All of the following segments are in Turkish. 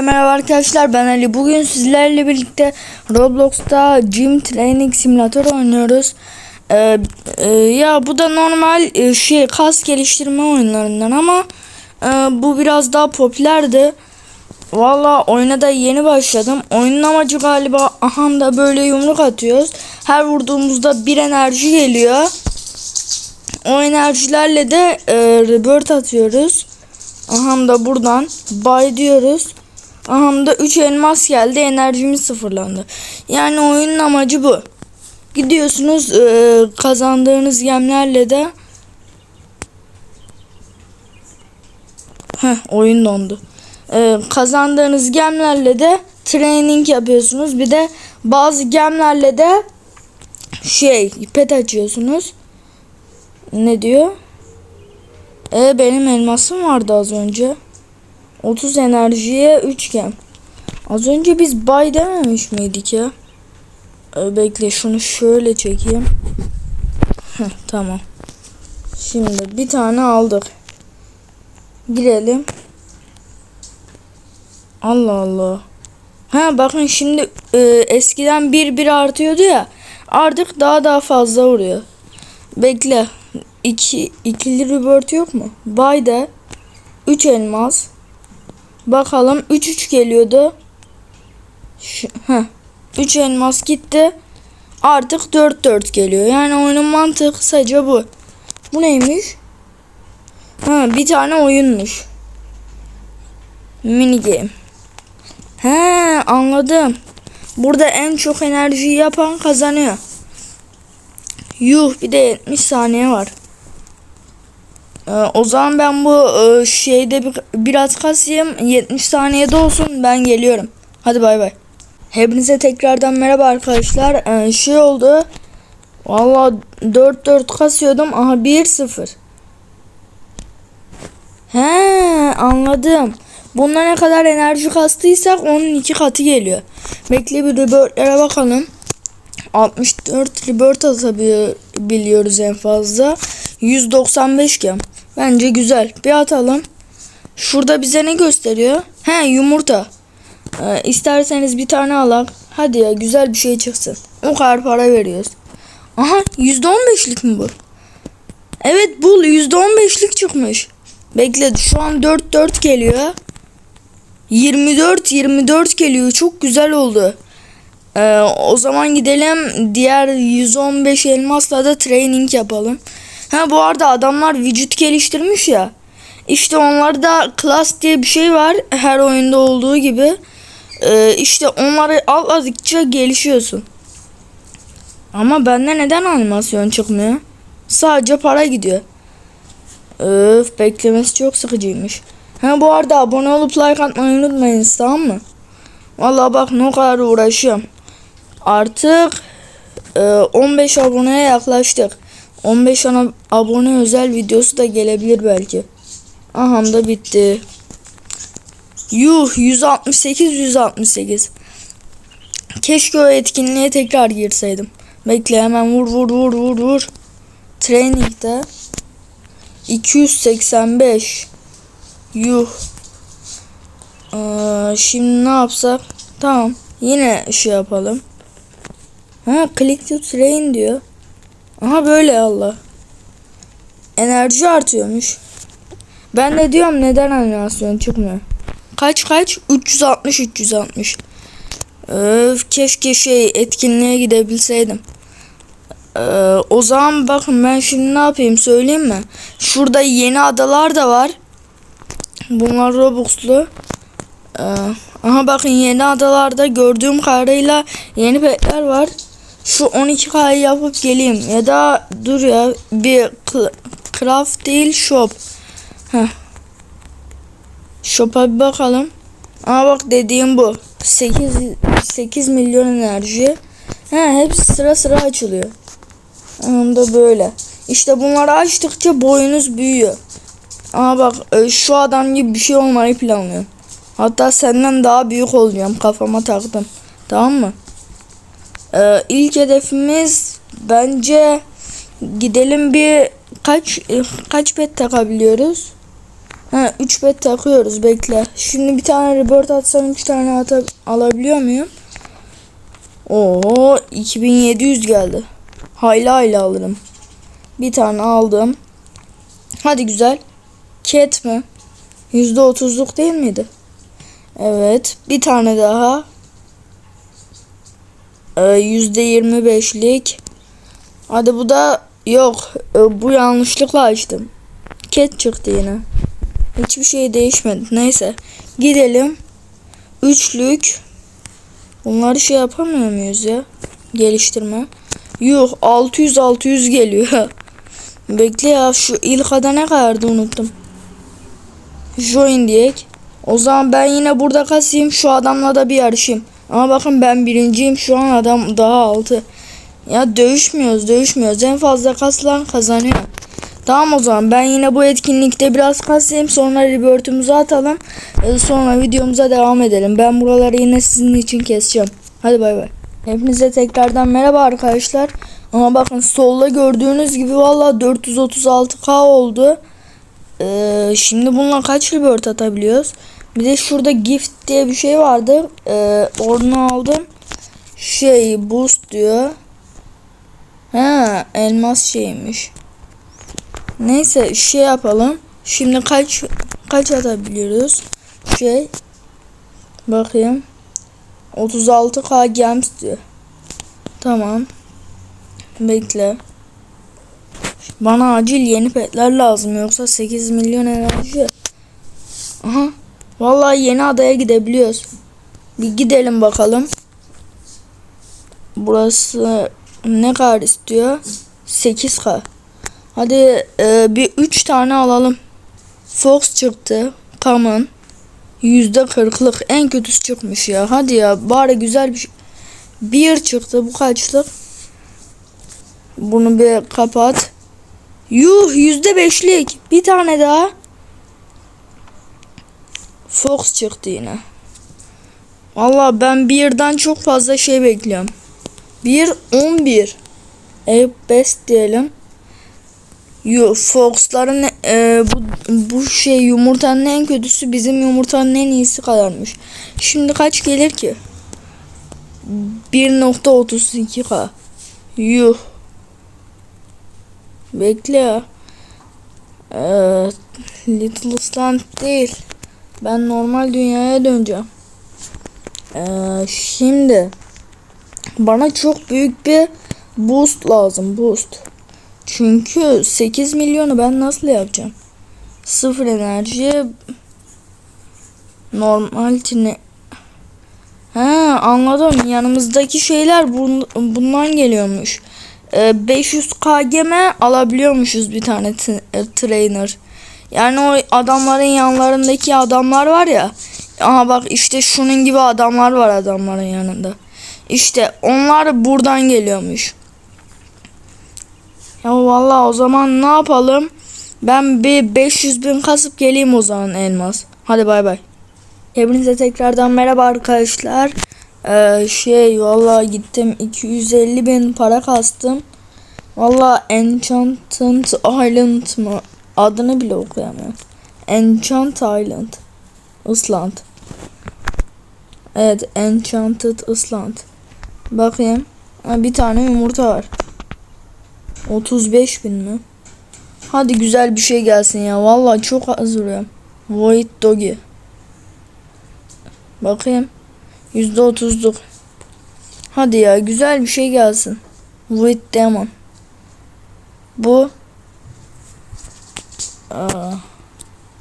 Merhaba arkadaşlar ben Ali. Bugün sizlerle birlikte Roblox'ta Gym Training Simulator oynuyoruz. Ee, e, ya bu da normal e, şey kas geliştirme oyunlarından ama e, bu biraz daha popülerdi. Valla oyuna da yeni başladım. Oyunun amacı galiba aha da böyle yumruk atıyoruz. Her vurduğumuzda bir enerji geliyor. O enerjilerle de e, rebirth atıyoruz. Aha da buradan bay diyoruz. Aha da 3 elmas geldi. Enerjimiz sıfırlandı. Yani oyunun amacı bu. Gidiyorsunuz e, kazandığınız gemlerle de Heh, oyun dondu. E, kazandığınız gemlerle de training yapıyorsunuz. Bir de bazı gemlerle de şey pet açıyorsunuz. Ne diyor? E benim elmasım vardı az önce. 30 enerjiye 3 gem. Az önce biz bay dememiş miydik ya? E, bekle şunu şöyle çekeyim. Heh, tamam. Şimdi bir tane aldık. Girelim. Allah Allah. Ha bakın şimdi e, eskiden bir bir artıyordu ya. Artık daha daha fazla vuruyor. Bekle. İki, ikili rebirth yok mu? Bayda 3 elmas. Bakalım 3-3 geliyordu. Şu, heh. 3 elmas gitti. Artık 4-4 geliyor. Yani oyunun mantığı kısaca bu. Bu neymiş? Ha, bir tane oyunmuş. Mini game. He anladım. Burada en çok enerjiyi yapan kazanıyor. Yuh bir de 70 saniye var. Ee, o zaman ben bu e, şeyde bir, biraz kasayım. 70 saniyede olsun ben geliyorum. Hadi bay bay. Hepinize tekrardan merhaba arkadaşlar. Ee, şey oldu. Valla 4-4 kasıyordum. Aha 1-0. He anladım. Bunda ne kadar enerji kastıysak onun iki katı geliyor. Bekle bir rebirthlere bakalım. 64 rebirth atabiliyoruz en fazla. 195 gem. Bence güzel. Bir atalım. Şurada bize ne gösteriyor? He yumurta. Ee, isterseniz bir tane alak. Hadi ya güzel bir şey çıksın. O kadar para veriyoruz. Aha %15'lik mi bu? Evet bul %15'lik çıkmış. Bekle şu an 4-4 geliyor. 24-24 geliyor. Çok güzel oldu. Ee, o zaman gidelim diğer 115 elmasla da training yapalım. Ha bu arada adamlar vücut geliştirmiş ya. İşte onlarda class diye bir şey var her oyunda olduğu gibi. Ee, işte onları atladıkça gelişiyorsun. Ama bende neden animasyon çıkmıyor? Sadece para gidiyor. Öf beklemesi çok sıkıcıymış. Ha bu arada abone olup like atmayı unutmayın tamam mı? Vallahi bak ne kadar uğraşıyorum. Artık e, 15 aboneye yaklaştık. 15 ana abone özel videosu da gelebilir belki. Aha da bitti. Yuh 168 168. Keşke o etkinliğe tekrar girseydim. Bekle hemen vur vur vur vur vur. Training'de 285. Yuh. Ee, şimdi ne yapsak? Tamam. Yine şey yapalım. Ha click to train diyor. Aha böyle Allah. Enerji artıyormuş. Ben de diyorum neden animasyon çıkmıyor. Kaç kaç? 360 360. Öf keşke şey etkinliğe gidebilseydim. Ee, o zaman bakın ben şimdi ne yapayım söyleyeyim mi? Şurada yeni adalar da var. Bunlar Robux'lu. Ee, aha bakın yeni adalarda gördüğüm kadarıyla yeni petler var. Şu 12K'yı yapıp geleyim. Ya da dur ya bir craft değil shop. Heh. Shop'a bir bakalım. Aa bak dediğim bu. 8 8 milyon enerji. He hepsi sıra sıra açılıyor. De böyle. İşte bunları açtıkça boyunuz büyüyor. Aa bak e, şu adam gibi bir şey olmayı planlıyorum. Hatta senden daha büyük olacağım. Kafama taktım. Tamam mı? Ee, ilk hedefimiz bence gidelim bir kaç kaç pet takabiliyoruz? Ha 3 bet takıyoruz bekle. Şimdi bir tane rebirth atsam 3 tane ata alabiliyor muyum? Oo 2700 geldi. Hayli hayli alırım. Bir tane aldım. Hadi güzel. Cat mi? %30'luk değil miydi? Evet. Bir tane daha. Ee, %25'lik. Hadi bu da yok. Ee, bu yanlışlıkla açtım. Cat çıktı yine. Hiçbir şey değişmedi. Neyse. Gidelim. Üçlük. Bunları şey yapamıyor muyuz ya? Geliştirme. Yuh 600 600 geliyor. Bekle ya şu ilk ada ne kadardı unuttum. Join diyek. O zaman ben yine burada kasayım şu adamla da bir yarışayım. Ama bakın ben birinciyim şu an adam daha altı. Ya dövüşmüyoruz dövüşmüyoruz en fazla kasılan kazanıyor. Tamam o zaman ben yine bu etkinlikte biraz kasayım sonra rebirth'ümüzü atalım. Ee, Sonra videomuza devam edelim. Ben buraları yine sizin için keseceğim. Hadi bay bay. Hepinize tekrardan merhaba arkadaşlar. Ama bakın solda gördüğünüz gibi valla 436k oldu. Ee, şimdi bununla kaç rebirth atabiliyoruz? Bir de şurada gift diye bir şey vardı. Ee, onu aldım. Şey boost diyor. Ha elmas şeymiş. Neyse şey yapalım. Şimdi kaç kaç atabiliyoruz? Şey bakayım. 36k gems diyor. Tamam. Bekle. Bana acil yeni petler lazım yoksa 8 milyon enerji. Aha. Vallahi yeni adaya gidebiliyoruz. Bir gidelim bakalım. Burası ne kadar istiyor? 8k. Hadi e, bir 3 tane alalım. Fox çıktı. Common. Yüzde kırklık en kötüsü çıkmış ya. Hadi ya bari güzel bir şey. Bir çıktı bu kaçlık? Bunu bir kapat. Yuh yüzde beşlik. Bir tane daha. Fox çıktı yine. Valla ben birden çok fazla şey bekliyorum. Bir on bir. E best diyelim. Fox'ların e, bu, bu şey yumurtanın en kötüsü bizim yumurtanın en iyisi kadarmış. Şimdi kaç gelir ki? 1.32k. Yuh. Bekle ya. Ee, Little Slant değil. Ben normal dünyaya döneceğim. Ee, şimdi bana çok büyük bir boost lazım. Boost. Çünkü 8 milyonu ben nasıl yapacağım? Sıfır enerji normal tine Ha anladım. Yanımızdaki şeyler bun- bundan geliyormuş. Ee, 500 KGM alabiliyormuşuz bir tane trainer. Yani o adamların yanlarındaki adamlar var ya. Aha bak işte şunun gibi adamlar var adamların yanında. İşte onlar buradan geliyormuş. Ya vallahi o zaman ne yapalım? Ben bir 500 bin kasıp geleyim o zaman elmas. Hadi bay bay. Hepinize tekrardan merhaba arkadaşlar. Ee, şey vallahi gittim 250 bin para kastım. Vallahi Enchanted Island mı? Adını bile okuyamıyorum. Enchant Island. Island. Evet Enchanted Island. Bakayım. Ha, bir tane yumurta var. 35 bin mi? Hadi güzel bir şey gelsin ya. Vallahi çok hazırlıyorum. Void Doggy. Bakayım. %30'luk. Hadi ya güzel bir şey gelsin. Void Demon. Bu. Aa,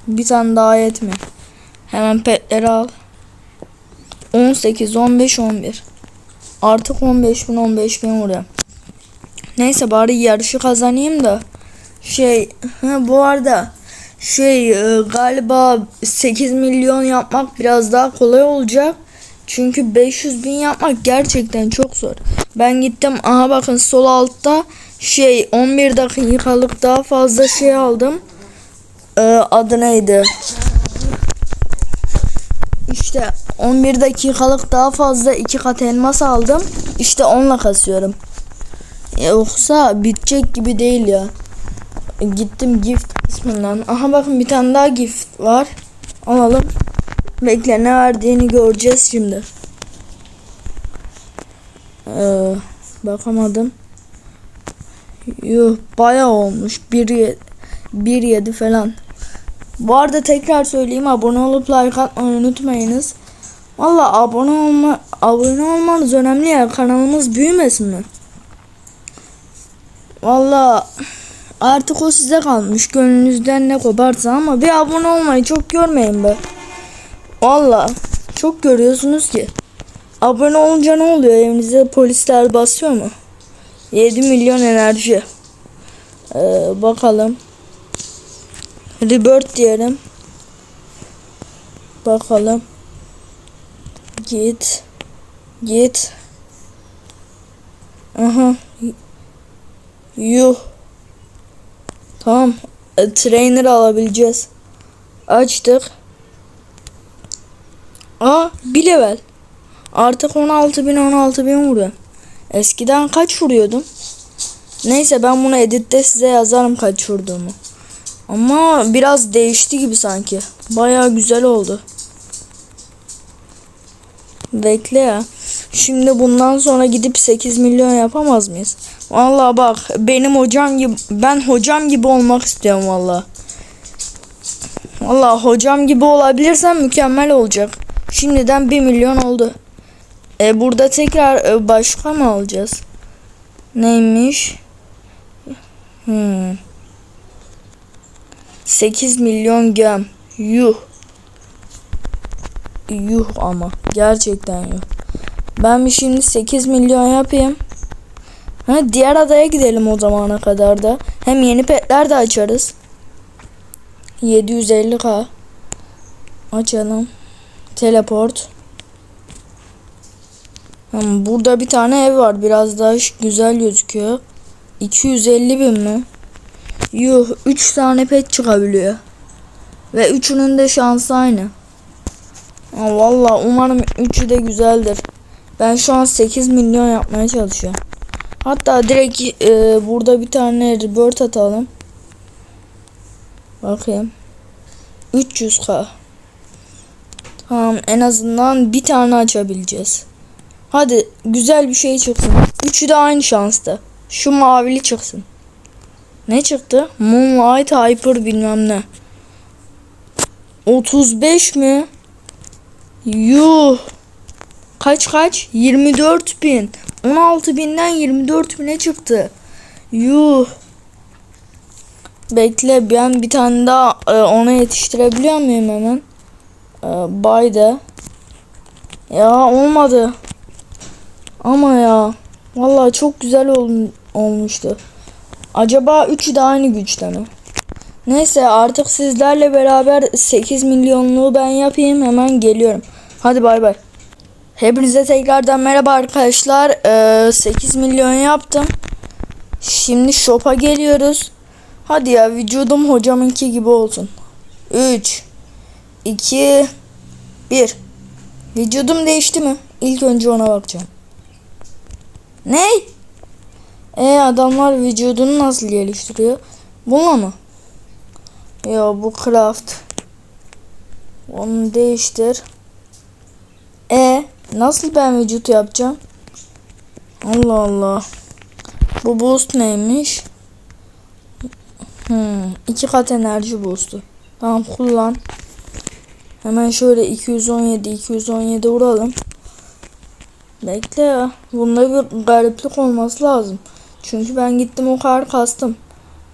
bir tane daha yetmiyor. Hemen petleri al. 18, 15, 11. Artık 15 bin 15 bin vuruyor. Neyse bari yarışı kazanayım da. Şey ha, bu arada şey e, galiba 8 milyon yapmak biraz daha kolay olacak. Çünkü 500 bin yapmak gerçekten çok zor. Ben gittim aha bakın sol altta şey 11 dakikalık daha fazla şey aldım. Ee, adı neydi? İşte 11 dakikalık daha fazla iki kat elmas aldım. İşte onunla kasıyorum. Yoksa bitecek gibi değil ya. Gittim gift Bismillah. Aha bakın bir tane daha gift var. Alalım. Bekle ne verdiğini göreceğiz şimdi. Ee, bakamadım. Yuh bayağı olmuş. 1 1 7 falan. Bu arada tekrar söyleyeyim abone olup like atmayı unutmayınız. Valla abone olma abone olmanız önemli ya kanalımız büyümesin mi? Valla artık o size kalmış gönlünüzden ne koparsa ama bir abone olmayı çok görmeyin be. Valla çok görüyorsunuz ki. Abone olunca ne oluyor evinize polisler basıyor mu? 7 milyon enerji. Ee, bakalım. Rebirth diyelim. Bakalım. Git. Git. Aha. Yuh. Tamam. E, trainer alabileceğiz. Açtık. Aa bir level. Artık 16 bin 16 bin vuruyor. Eskiden kaç vuruyordum? Neyse ben bunu editte size yazarım kaç vurduğumu. Ama biraz değişti gibi sanki. Baya güzel oldu. Bekle ya. Şimdi bundan sonra gidip 8 milyon yapamaz mıyız? Vallahi bak benim hocam gibi ben hocam gibi olmak istiyorum valla. Valla hocam gibi olabilirsem mükemmel olacak. Şimdiden 1 milyon oldu. E burada tekrar e, başka mı alacağız? Neymiş? Hmm. 8 milyon gem. Yuh. Yuh ama. Gerçekten yuh. Ben bir şimdi 8 milyon yapayım. Ha, diğer adaya gidelim o zamana kadar da. Hem yeni petler de açarız. 750k. Açalım. Teleport. Hmm, burada bir tane ev var. Biraz daha güzel gözüküyor. 250 bin mi? Yuh 3 tane pet çıkabiliyor. Ve üçünün de şansı aynı. Ha, Valla umarım üçü de güzeldir. Ben şu an 8 milyon yapmaya çalışıyorum. Hatta direkt e, burada bir tane rebirth atalım. Bakayım. 300k. Tamam en azından bir tane açabileceğiz. Hadi güzel bir şey çıksın. Üçü de aynı şansta. Şu mavili çıksın. Ne çıktı? Moonlight Hyper bilmem ne. 35 mi? Yuh. Kaç kaç? 24 bin. 16 binden 24 bine çıktı. Yuh. Bekle ben bir tane daha e, ona yetiştirebiliyor muyum hemen? E, Bayda. Ya olmadı. Ama ya. Vallahi çok güzel ol, olmuştu. Acaba üçü de aynı güçte mi? Neyse artık sizlerle beraber 8 milyonluğu ben yapayım hemen geliyorum. Hadi bay bay. Hepinize tekrardan merhaba arkadaşlar. Ee, 8 milyon yaptım. Şimdi shop'a geliyoruz. Hadi ya vücudum hocamınki gibi olsun. 3 2 1 Vücudum değişti mi? İlk önce ona bakacağım. Ne? E adamlar vücudunu nasıl geliştiriyor? Bununla mı? Ya bu craft. Onu değiştir. E nasıl ben vücut yapacağım? Allah Allah. Bu boost neymiş? Hmm, iki kat enerji boost'u. Tamam kullan. Hemen şöyle 217 217 vuralım. Bekle ya. Bunda bir gariplik olması lazım. Çünkü ben gittim o kadar kastım.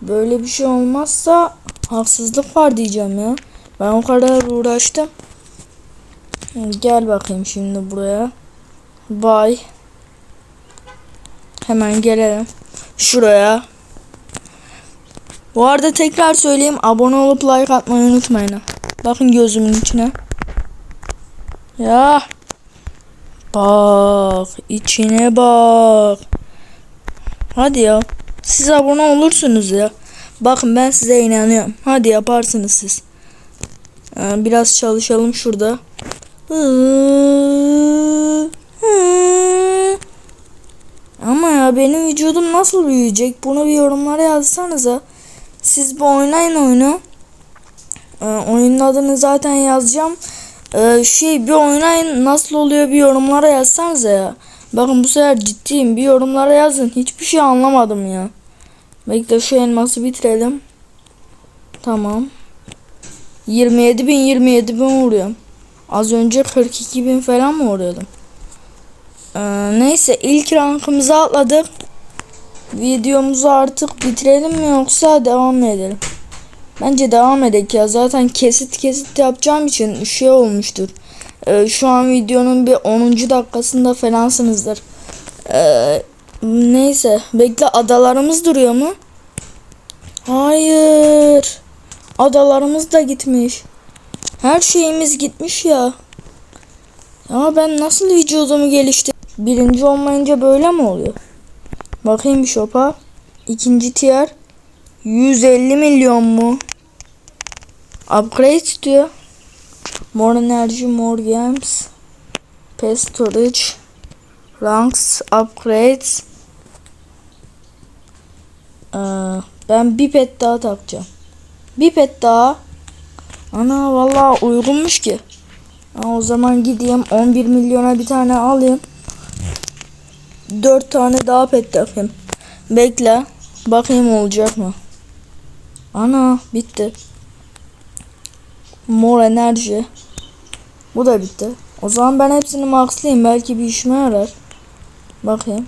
Böyle bir şey olmazsa haksızlık var diyeceğim ya. Ben o kadar uğraştım. Gel bakayım şimdi buraya. Bay. Hemen gelelim. Şuraya. Bu arada tekrar söyleyeyim. Abone olup like atmayı unutmayın. Bakın gözümün içine. Ya. Bak. içine bak. Hadi ya. Siz abone olursunuz ya. Bakın ben size inanıyorum. Hadi yaparsınız siz. Ee, biraz çalışalım şurada. Ama ya benim vücudum nasıl büyüyecek? Bunu bir yorumlara yazsanıza. Siz bir oynayın oyunu. Ee, oyunun adını zaten yazacağım. Ee, şey bir oynayın nasıl oluyor bir yorumlara yazsanıza ya. Bakın bu sefer ciddiyim bir yorumlara yazın. Hiçbir şey anlamadım ya. Bekle şu elması bitirelim. Tamam. 27 bin 27 bin vuruyorum. Az önce 42 bin falan mı vuruyordum? Ee, neyse ilk rankımızı atladık. Videomuzu artık bitirelim mi yoksa devam mı edelim? Bence devam edelim ya. Zaten kesit kesit yapacağım için şey olmuştur. Ee, şu an videonun bir 10. dakikasında falansınızdır. Ee, neyse. Bekle adalarımız duruyor mu? Hayır. Adalarımız da gitmiş. Her şeyimiz gitmiş ya. Ya ben nasıl vücudumu geliştir? Birinci olmayınca böyle mi oluyor? Bakayım bir şopa. İkinci tier. 150 milyon mu? Upgrade diyor. More energy, more games. Pest storage. Ranks, upgrades. Ee, ben bir pet daha takacağım. Bir pet daha. Ana vallahi uygunmuş ki. Ha, o zaman gideyim 11 milyona bir tane alayım. 4 tane daha pet takayım. Bekle. Bakayım olacak mı? Ana bitti. Mor enerji. Bu da bitti. O zaman ben hepsini maxlayayım. Belki bir işime yarar. Bakayım.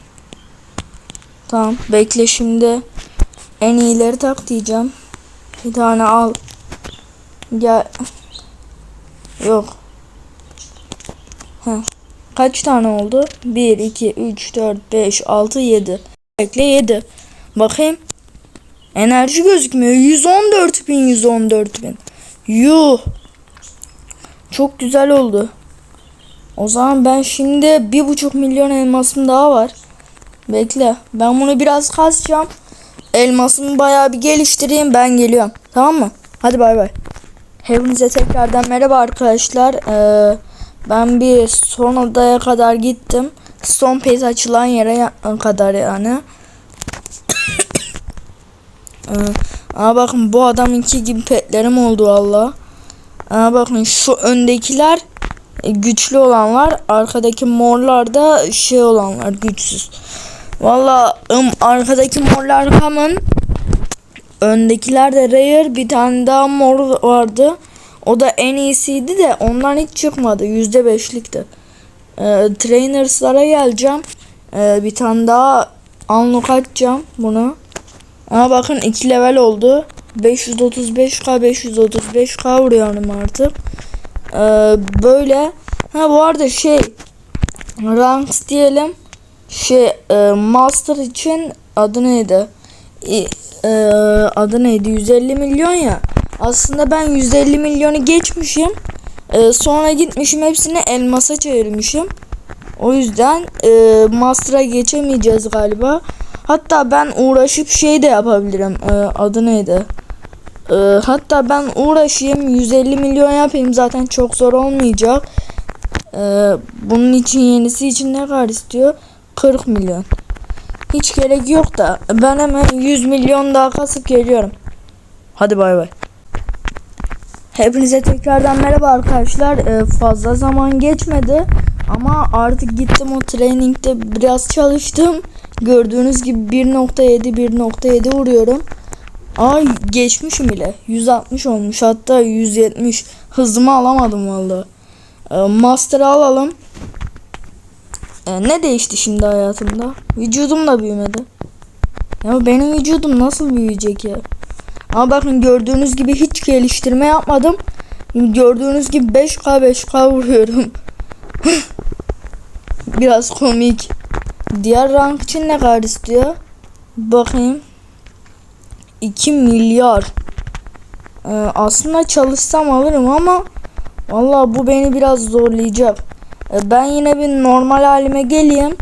Tamam. Bekle şimdi. En iyileri tak diyeceğim. Bir tane al. Gel. Yok. Heh. Kaç tane oldu? 1, 2, 3, 4, 5, 6, 7. Bekle 7. Bakayım. Enerji gözükmüyor. 114 bin 114 bin. Yuh. Çok güzel oldu. O zaman ben şimdi bir buçuk milyon elmasım daha var. Bekle. Ben bunu biraz kasacağım. Elmasımı bayağı bir geliştireyim. Ben geliyorum. Tamam mı? Hadi bay bay. Hepinize tekrardan merhaba arkadaşlar. Ee, ben bir son odaya kadar gittim. Son page açılan yere kadar yani. Ee, Aa bakın bu adamınki gibi petlerim oldu valla. Aa bakın şu öndekiler e, güçlü olanlar, arkadaki morlar da şey olanlar güçsüz. Valla ım, arkadaki morlar common. Öndekiler de rare. Bir tane daha mor vardı. O da en iyisiydi de ondan hiç çıkmadı. Yüzde beşlikti. Ee, trainers'lara geleceğim. Ee, bir tane daha unlock açacağım bunu. Ama bakın 2 level oldu. 535k 535k vuruyorum artık. Ee, böyle. Ha bu arada şey ranks diyelim. Şey e, master için adı neydi? E, e, adı neydi? 150 milyon ya. Aslında ben 150 milyonu geçmişim. E, sonra gitmişim hepsini elmasa çevirmişim. O yüzden e, master'a geçemeyeceğiz galiba. Hatta ben uğraşıp şey de yapabilirim. Ee, adı neydi? Ee, hatta ben uğraşayım 150 milyon yapayım zaten çok zor olmayacak. Ee, bunun için yenisi için ne kadar istiyor? 40 milyon. Hiç gerek yok da ben hemen 100 milyon daha kasıp geliyorum. Hadi bay bay. Hepinize tekrardan merhaba arkadaşlar. Ee, fazla zaman geçmedi ama artık gittim o trainingde biraz çalıştım. Gördüğünüz gibi 1.7 1.7 vuruyorum. Ay geçmişim bile. 160 olmuş hatta 170. Hızımı alamadım vallahi. Ee, Master'ı alalım. Ee, ne değişti şimdi hayatımda? Vücudum da büyümedi. Ya benim vücudum nasıl büyüyecek ya? Ama bakın gördüğünüz gibi hiç geliştirme yapmadım. Gördüğünüz gibi 5K 5K vuruyorum. Biraz komik. Diğer rank için ne kadar istiyor? Bakayım. 2 milyar. Ee, aslında çalışsam alırım ama Vallahi bu beni biraz zorlayacak. Ee, ben yine bir normal halime geleyim.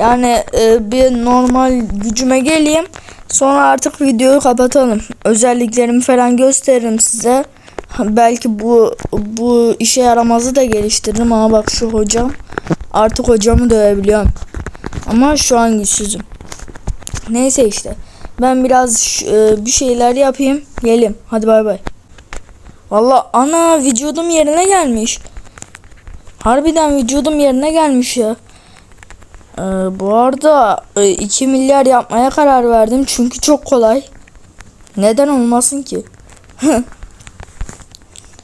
Yani e, bir normal gücüme geleyim. Sonra artık videoyu kapatalım. Özelliklerimi falan gösteririm size. Belki bu bu işe yaramazı da geliştiririm ama bak şu hocam. Artık hocamı dövebiliyorum. Ama şu an güçsüzüm. Neyse işte. Ben biraz e, bir şeyler yapayım. Geleyim. Hadi bay bay. Valla ana vücudum yerine gelmiş. Harbiden vücudum yerine gelmiş ya. Ee, bu arada e, 2 milyar yapmaya karar verdim çünkü çok kolay. Neden olmasın ki?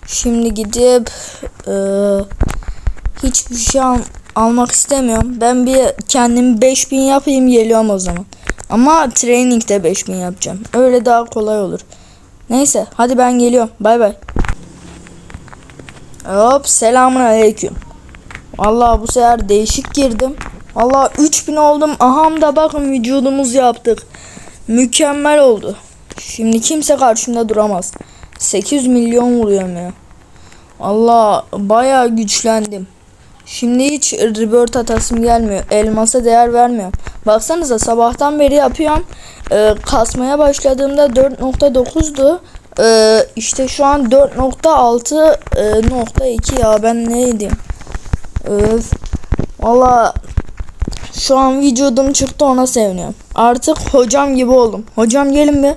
Şimdi gidip e, hiçbir şey almak istemiyorum. Ben bir kendim 5000 yapayım geliyorum o zaman. Ama training'de 5000 yapacağım. Öyle daha kolay olur. Neyse hadi ben geliyorum. Bay bay. Hop selamun aleyküm. Vallahi bu sefer değişik girdim. Vallahi 3000 oldum. Aham da bakın vücudumuz yaptık. Mükemmel oldu. Şimdi kimse karşımda duramaz. 8 milyon vuruyorum ya. Allah bayağı güçlendim. Şimdi hiç rebirth atasım gelmiyor. Elmasa değer vermiyorum. Baksanıza sabahtan beri yapıyorum. Ee, kasmaya başladığımda 4.9'du. Ee, işte şu an 4.6 e, nokta 2 ya ben neydim? Öf. Valla şu an vücudum çıktı ona seviniyorum. Artık hocam gibi oldum. Hocam gelin be.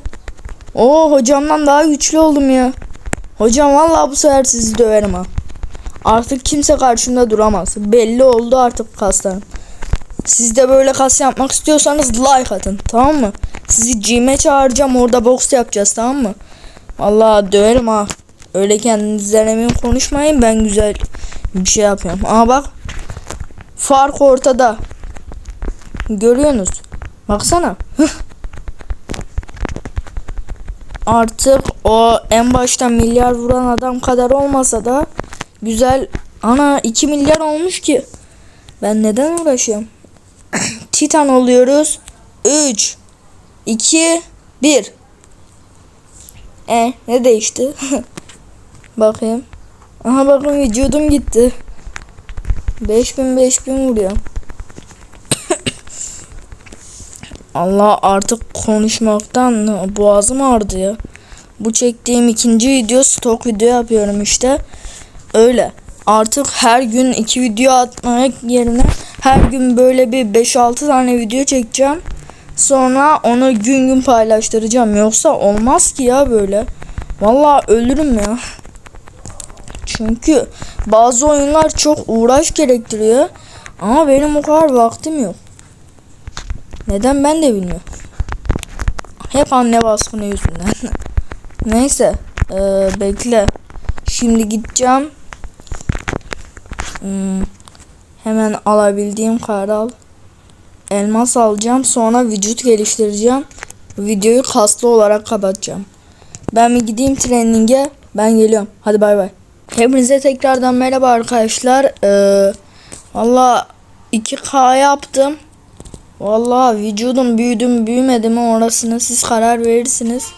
Oo hocamdan daha güçlü oldum ya. Hocam vallahi bu sefer sizi döverim ha. Artık kimse karşımda duramaz. Belli oldu artık kaslarım. Siz de böyle kas yapmak istiyorsanız like atın tamam mı? Sizi gym'e çağıracağım orada boks yapacağız tamam mı? Vallahi döverim ha. Öyle kendinizden emin konuşmayın ben güzel bir şey yapıyorum. Ama bak fark ortada. Görüyorsunuz. Baksana. Artık o en başta milyar vuran adam kadar olmasa da güzel ana 2 milyar olmuş ki. Ben neden uğraşıyorum? Titan oluyoruz. 3 2 1 E ne değişti? Bakayım. Aha bakın vücudum gitti. 5000 5000 vuruyor. Allah artık konuşmaktan boğazım ağrıdı ya. Bu çektiğim ikinci video stok video yapıyorum işte. Öyle. Artık her gün iki video atmak yerine her gün böyle bir 5-6 tane video çekeceğim. Sonra onu gün gün paylaştıracağım. Yoksa olmaz ki ya böyle. Vallahi ölürüm ya. Çünkü bazı oyunlar çok uğraş gerektiriyor. Ama benim o kadar vaktim yok. Neden ben de bilmiyorum. Hep anne baskını yüzünden. Neyse. eee, bekle. Şimdi gideceğim. Hmm, hemen alabildiğim kadar al. Elmas alacağım. Sonra vücut geliştireceğim. Videoyu kaslı olarak kapatacağım. Ben bir gideyim training'e. Ben geliyorum. Hadi bay bay. Hepinize tekrardan merhaba arkadaşlar. Ee, Valla 2K yaptım. Valla vücudum büyüdü mü büyümedi mi orasını siz karar verirsiniz.